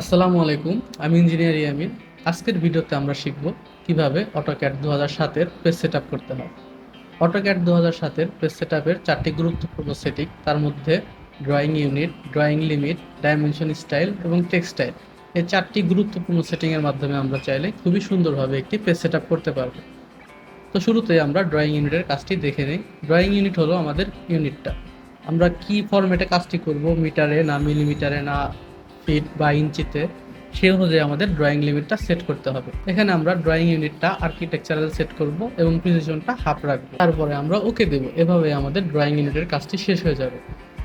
আসসালামু আলাইকুম, আমি ইঞ্জিনিয়ার ইয়ামিন। আজকের ভিডিওতে আমরা শিখব কীভাবে অটোক্যাড দু হাজার সাতের পেজ সেট করতে হয়। অটোক্যাড দু হাজার সাতের পেজ সেট চারটি গুরুত্বপূর্ণ সেটিং তার মধ্যে drawing unit drawing limit dimension style এবং টেক্সটাইল এই চারটি গুরুত্বপূর্ণ সেটিংয়ের মাধ্যমে আমরা চাইলে খুবই সুন্দরভাবে একটি পেজ সেট করতে পারব। তো শুরুতে আমরা ড্রয়িং ইউনিটের কাজটি দেখে নিই। ড্রয়িং ইউনিট হলো আমাদের ইউনিটটা আমরা কি ফরম্যাটে কাজটি করব? মিটারে না মিলিমিটারে না ফিট বা ইঞ্চিতে, সেই অনুযায়ী আমাদের ড্রয়িং লিমিটটা সেট করতে হবে। এখানে আমরা ড্রয়িং ইউনিটটা আর্কিটেকচারাল সেট করব এবং প্রিসিশনটা হাফ রাখব। তারপরে আমরা ওকে দেবো। এভাবে আমাদের ড্রয়িং ইউনিটের কাজটি শেষ হয়ে যাবে।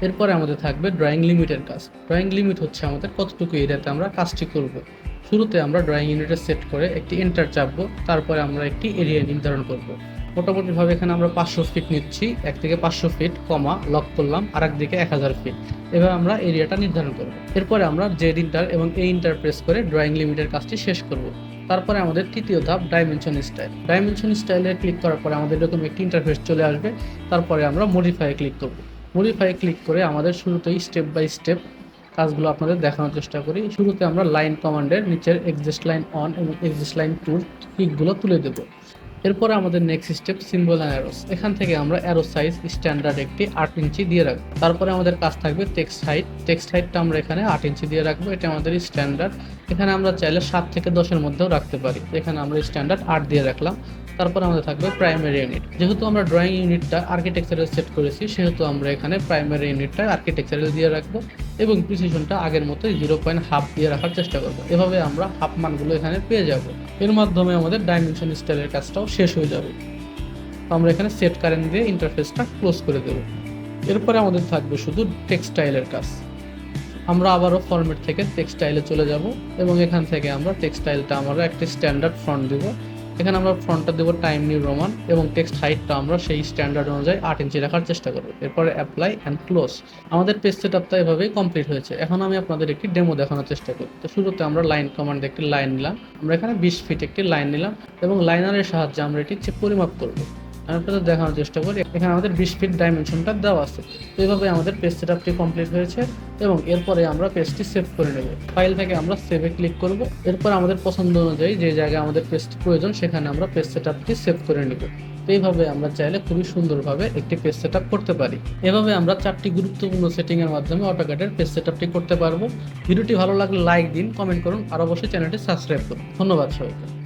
এরপরে আমাদের থাকবে ড্রয়িং লিমিটের কাজ। ড্রয়িং লিমিট হচ্ছে আমাদের কতটুকু এরিয়াতে আমরা কাজটি করব। শুরুতে আমরা ড্রয়িং ইউনিটে সেট করে একটি এন্টার চাপবো। তারপরে আমরা একটি এরিয়া নির্ধারণ করব। মোটামুটিভাবে এখানে আমরা পাঁচশো ফিট নিচ্ছি। এক থেকে পাঁচশো ফিট কমা লক করলাম আর দিকে এক হাজার ফিট এভাবে আমরা এরিয়াটা নির্ধারণ করব। এরপরে আমরা জেড ইন্টার এবং এই ইন্টার প্রেস করে ড্রয়িং লিমিটের কাজটি শেষ করব। তারপরে আমাদের তৃতীয় ধাপ ডাইমেনশন স্টাইল ডাইমেনশন স্টাইলে ক্লিক করার পরে আমাদের এরকম একটি ইন্টারফেস চলে আসবে। তারপরে আমরা মডিফাই ক্লিক করব। মডিফাই ক্লিক করে আমাদের শুরুতেই স্টেপ বাই স্টেপ কাজগুলো আপনাদের দেখানোর চেষ্টা করি। শুরুতে আমরা লাইন কমান্ডের নিচের এক্সিস্ট লাইন অন এবং এক্সিস্ট লাইন টুর ক্লিকগুলো তুলে দেবো। এরপরে আমাদের next step symbol and arrows এখান থেকে আমরা অ্যারো সাইজ স্ট্যান্ডার্ড একটি আট ইঞ্চি দিয়ে রাখব। তারপরে আমাদের কাজ থাকবে টেক্সট হাইট টেক্সট হাইটটা আমরা এখানে আট ইঞ্চি দিয়ে রাখব। এটা আমাদের স্ট্যান্ডার্ড এখানে আমরা চাইলে সাত থেকে দশের মধ্যেও রাখতে পারি। এখানে আমরা স্ট্যান্ডার্ড আট দিয়ে রাখলাম। তারপর আমাদের থাকবে প্রাইমারি ইউনিট যেহেতু আমরা ড্রয়িং ইউনিটটা আর্কিটেকচারাল সেট করেছি, সেহেতু আমরা এখানে প্রাইমারি ইউনিটটা আর্কিটেকচারাল দিয়ে রাখব এবং প্রিসিশনটা আগের মতো জিরো পয়েন্ট হাফ দিয়ে রাখার চেষ্টা করব। এভাবে আমরা হাফ মানগুলো এখানে পেয়ে যাব। এর মাধ্যমে আমাদের ডাইমেনশন স্টাইলের কাজটাও শেষ হয়ে যাবে। আমরা এখানে সেট কারেন্ট দিয়ে ইন্টারফেসটা ক্লোজ করে দেবো। এরপরে আমাদের থাকবে শুধু টেক্সটাইলের কাজ। আমরা আবারও ফরম্যাট থেকে টেক্সটাইলে চলে যাব এবং এখান থেকে আমরা টেক্সটাইলটা আমরা একটা স্ট্যান্ডার্ড ফ্রন্ট দেব। এখানে আমরা ফ্রন্টটা দেবো টাইম নিউ রোমান এবং টেক্সট হাইটটা আমরা সেই স্ট্যান্ডার্ড অনুযায়ী আট ইঞ্চি রাখার চেষ্টা করব। এরপরে অ্যাপ্লাই অ্যান্ড ক্লোজ আমাদের পেজ সেট আপটা এভাবেই কমপ্লিট হয়েছে। এখন আমি আপনাদের একটি ডেমো দেখানোর চেষ্টা করি। তো শুরুতে আমরা লাইন কমান্ড একটি লাইন নিলাম। আমরা এখানে বিশ ফিট একটি লাইন নিলাম এবং লাইনারের সাহায্যে আমরা এটি পরিমাপ করব। আমি আপনাদের দেখানোর চেষ্টা করি। এখানে আমাদের বিশ ফিট ডাইমেনশনটা দেওয়া আছে। এইভাবে আমাদের পেজ সেট আপটি কমপ্লিট হয়েছে এবং এরপরে আমরা পেজটি সেভ করে নেব। ফাইল থেকে আমরা সেভে ক্লিক করব। এরপর আমাদের পছন্দ অনুযায়ী যে জায়গায় আমাদের পেজটি প্রয়োজন, সেখানে আমরা পেজ সেট আপটি সেভ করে নেব। এইভাবে আমরা চাইলে খুবই সুন্দরভাবে একটি পেজ সেট করতে পারি। এভাবে আমরা চারটি গুরুত্বপূর্ণ সেটিংয়ের মাধ্যমে অটোক্যাডের পেজ সেট করতে পারব। ভিডিওটি ভালো লাগলে লাইক দিন কমেন্ট করুন, আর অবশ্যই চ্যানেলটি সাবস্ক্রাইব করুন। ধন্যবাদ সবাইকে।